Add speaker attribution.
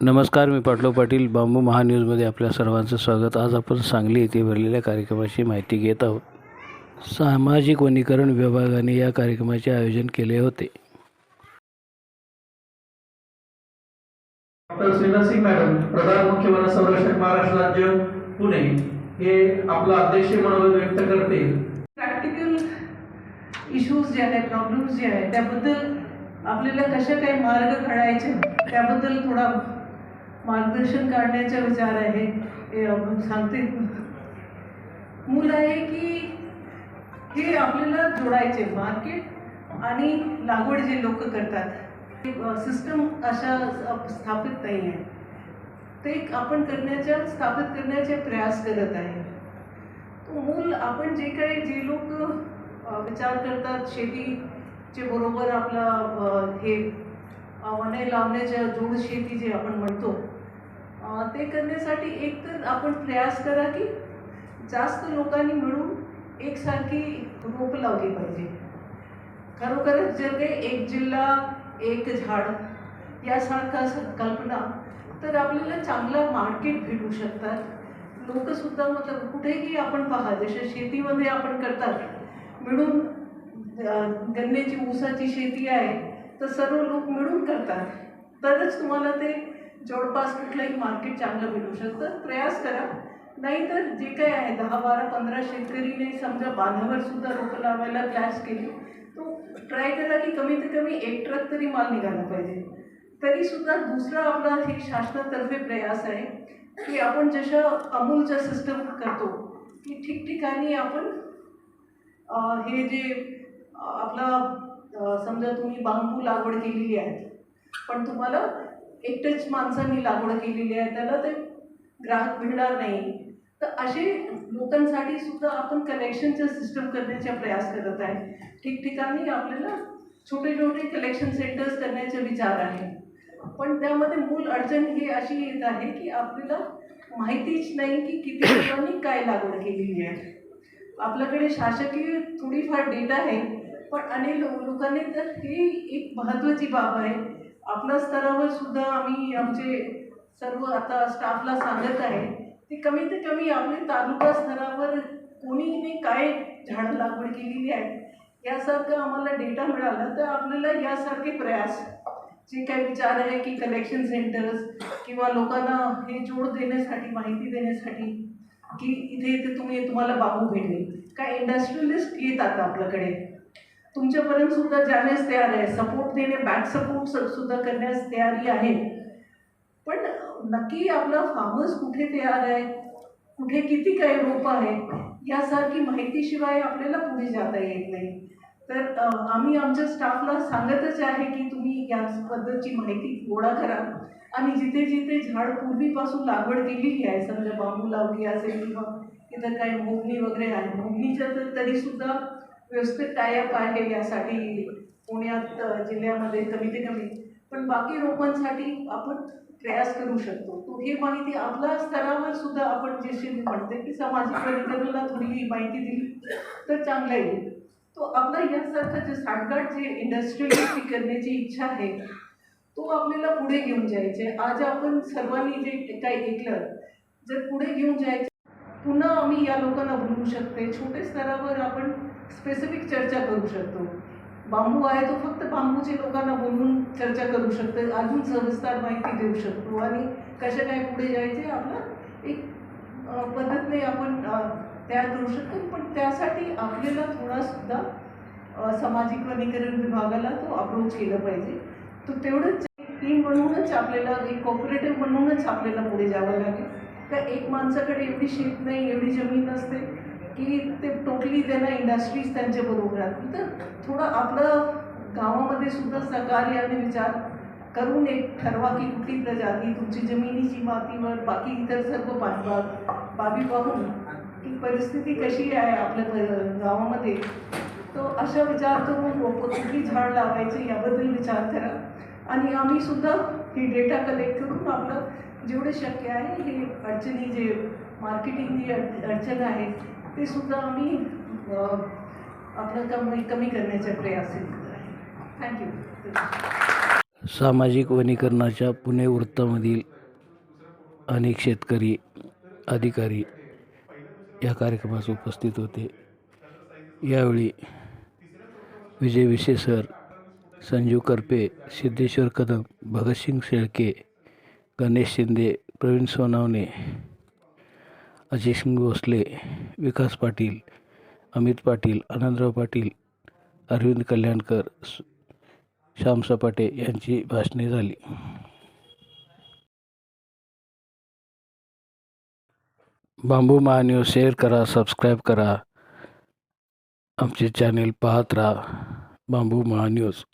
Speaker 1: नमस्कार मी पाटलो पाटील बांबू महान्यूजमध्ये आपल्या सर्वांचं स्वागत. आज आपण सांगली येथे भरलेल्या कार्यक्रमाची माहिती घेत आहोत. सामाजिक वनीकरण विभागाने या कार्यक्रमाचे आयोजन केले होते.
Speaker 2: सिंग मॅडम प्रधान मुख्य वन संरक्षक महाराष्ट्र राज्य पुणे. हे आपला अध्यक्ष मनोगत व्यक्त करतील
Speaker 3: प्रॅक्टिकल इश्यूज जे आहेत प्रॉब्लेम्स जे आहेत त्याबद्दल आपल्याला कशा काही मार्ग काढायचे त्याबद्दल थोडा मार्गदर्शन काढण्याचा विचार आहे सांगते. मूल आहे की हे आपल्याला जोडायचे मार्केट आणि लागवड जे लोक करतात सिस्टम अशा स्थापित नाही आहे. ते आपण करण्याच्या स्थापित करण्याचे प्रयास करत आहे. तो मूल आपण जे काही जे लोक विचार करतात शेतीचे बरोबर आपला हे वने लावण्याच्या जोड शेती जे आपण म्हणतो ते करण्यासाठी एक तर आपण प्रयास करा की जास्त लोकांनी मिळून एकसारखी रोपं लावली पाहिजे. खरोखरच जर काही एक जिल्हा एक झाड यासारखा संकल्पना तर आपल्याला चांगलं मार्केट भेटू शकतात. लोकसुद्धा मतलब कुठेही आपण पहा जसे शेतीमध्ये आपण करतात मिळून गन्नेची गन्न्याची ऊसाची शेती आहे तर सर्व लोक मिळून करतात. तरच तुम्हाला ते जवळपास कुठलंही मार्केट चांगलं मिळू शकतं. प्रयास करा. नाहीतर जे काही आहे दहा बारा पंधरा शेतकरीने समजा बांधावर सुद्धा रोपं लावायला प्लॅस केली तो ट्राय करा की कमीत कमी एक ट्रक तरी माल निघाला पाहिजे. तरी सुद्धा दुसरा आपला हे शासनातर्फे प्रयास आहे की आपण जशा अमूलच्या सिस्टम करतो की ठिकठिकाणी आपण हे जे आपला समजा तुम्ही बांबू लागवड केलेली आहे पण तुम्हाला एकटेच माणसांनी लागवड केलेली आहे त्याला ते ग्राहक मिळणार नाही. तर असे लोकांसाठी सुद्धा आपण कलेक्शनचं सिस्टम करण्याचा प्रयास करत आहे. ठिकठिकाणी आपल्याला छोटे छोटे कलेक्शन सेंटर्स करण्याचा विचार आहे. पण त्यामध्ये मूल अडचण ही अशी येत आहे की आपल्याला माहितीच नाही की किती लोकांनी काय लागवड केलेली आहे. आपल्याकडे शासकीय थोडीफार डेटा आहे पण अनेक लोकांनी तर ही एक महत्त्वाची बाब आहे. आपल्या स्तरावर सुद्धा आम्ही आमचे सर्व आता स्टाफला सांगत आहे. की कमीत कमी आपले तालुका स्तरावर कोणीने काय झाड लागवड केलेली आहे यासारखं आम्हाला डेटा मिळाला तर आपल्याला यासारखे प्रयास. जे काही विचार आहे की कलेक्शन सेंटर्स किंवा लोकांना हे जोड देण्यासाठी माहिती देण्यासाठी की इथे इथे तुम्ही तुम्हाला बाबू भेटेल. काय इंडस्ट्रियलिस्ट येतात आपल्याकडे. तुमच्यापर्यंत सुद्धा जाण्यास तयार आहे. सपोर्ट देणे बॅक सपोर्ट सुद्धा करण्यास तयारी आहे. पण नक्की आपला फार्मर्स कुठे तयार आहे? कुठे किती काही रोप आहे? यासारखी माहितीशिवाय आपल्याला पुढे जाता येत नाही. तर आम्ही आमच्या स्टाफला सांगतच आहे की तुम्ही या पद्धतीची माहिती गोळा करा. आणि जिथे जिथे झाड पूर्वीपासून लागवड केलेली आहे समजा बांबू लावली असेल किंवा इथं काही मोगणी वगैरे आहे मोगणीच्या तर तरीसुद्धा व्यवस्थित टायअप आहे यासाठी पुण्यात जिल्ह्यामध्ये कमीत कमी पण बाकी रोपांसाठी आपण प्रयास करू शकतो. तो ही माहिती आपल्या स्तरावर सुद्धा आपण जशी शिल्प म्हणते की सामाजिक वनीकरणाला थोडी माहिती दिली तर चांगलं येईल तो आपला यासारखं जे साठगाठ जे इंडस्ट्रियल करण्याची इच्छा आहे तो आपल्याला पुढे घेऊन जायचे. आज आपण सर्वांनी जे काही ऐकलं जर पुढे घेऊन जायचं पुन्हा आम्ही या लोकांना बोलू शकते. छोट्या स्तरावर आपण स्पेसिफिक चर्चा करू शकतो. बांबू आहे तो फक्त बांबूचे लोकांना बोलून चर्चा करू शकतो. अजून सविस्तर माहिती देऊ शकतो. आणि कशा काय पुढे जायचे आपलं एक अ, पद्धतीने आपण तयार करू शकतो. पण त्यासाठी आपल्याला थोडासुद्धा सामाजिक वनीकरण विभागाला तो अप्रोच केलं पाहिजे. तो तेवढंच टीम बनवूनच आपल्याला एक कॉपरेटिव्ह बनवूनच आपल्याला पुढे जावं लागेल. तर एक माणसाकडे एवढी शेत नाही एवढी जमीन नसते. की ते टोटली त्यांना इंडस्ट्रीज त्यांच्या बरोबर राहतील तर थोडं आपलं गावामध्ये सुद्धा सहकार्य आणि विचार करून एक ठरवा की कुठली प्रजाती तुमची जमिनीची मातीवर बाकी इतर सर्व पाठवा. बाबी पाहून की परिस्थिती कशी आहे आपल्या गावामध्ये. तो अशा विचार करून रोपं कुठली झाड लावायचे याबद्दल विचार करा. आणि आम्ही सुद्धा ही डेटा कलेक्ट करून आपलं जेवढे शक्य आहे हे अडचणी जे मार्केटिंग जी अड अडचण आहे ते सुद्धा आम्ही आपलं कमी कमी करण्याचा प्रयास आहे थँक्यू
Speaker 1: सामाजिक वनीकरणाच्या पुणे वृत्तामधील अनेक शेतकरी अधिकारी या कार्यक्रमास उपस्थित होते. यावेळी विजय विशे सर करपे सिद्धेश्वर कदम भगतसिंग शेळके गणेश शिंदे प्रवीण सोनावणे अजय सिंग भोसले विकास पाटील अमित पाटील आनंदराव पाटील अरविंद कल्याणकर श्याम सपाटे यांची भाषणे झाली. बांबू महान्यूज शेअर करा सबस्क्राईब करा. आमचे चॅनेल पाहत राहा. बांबू महान्यूज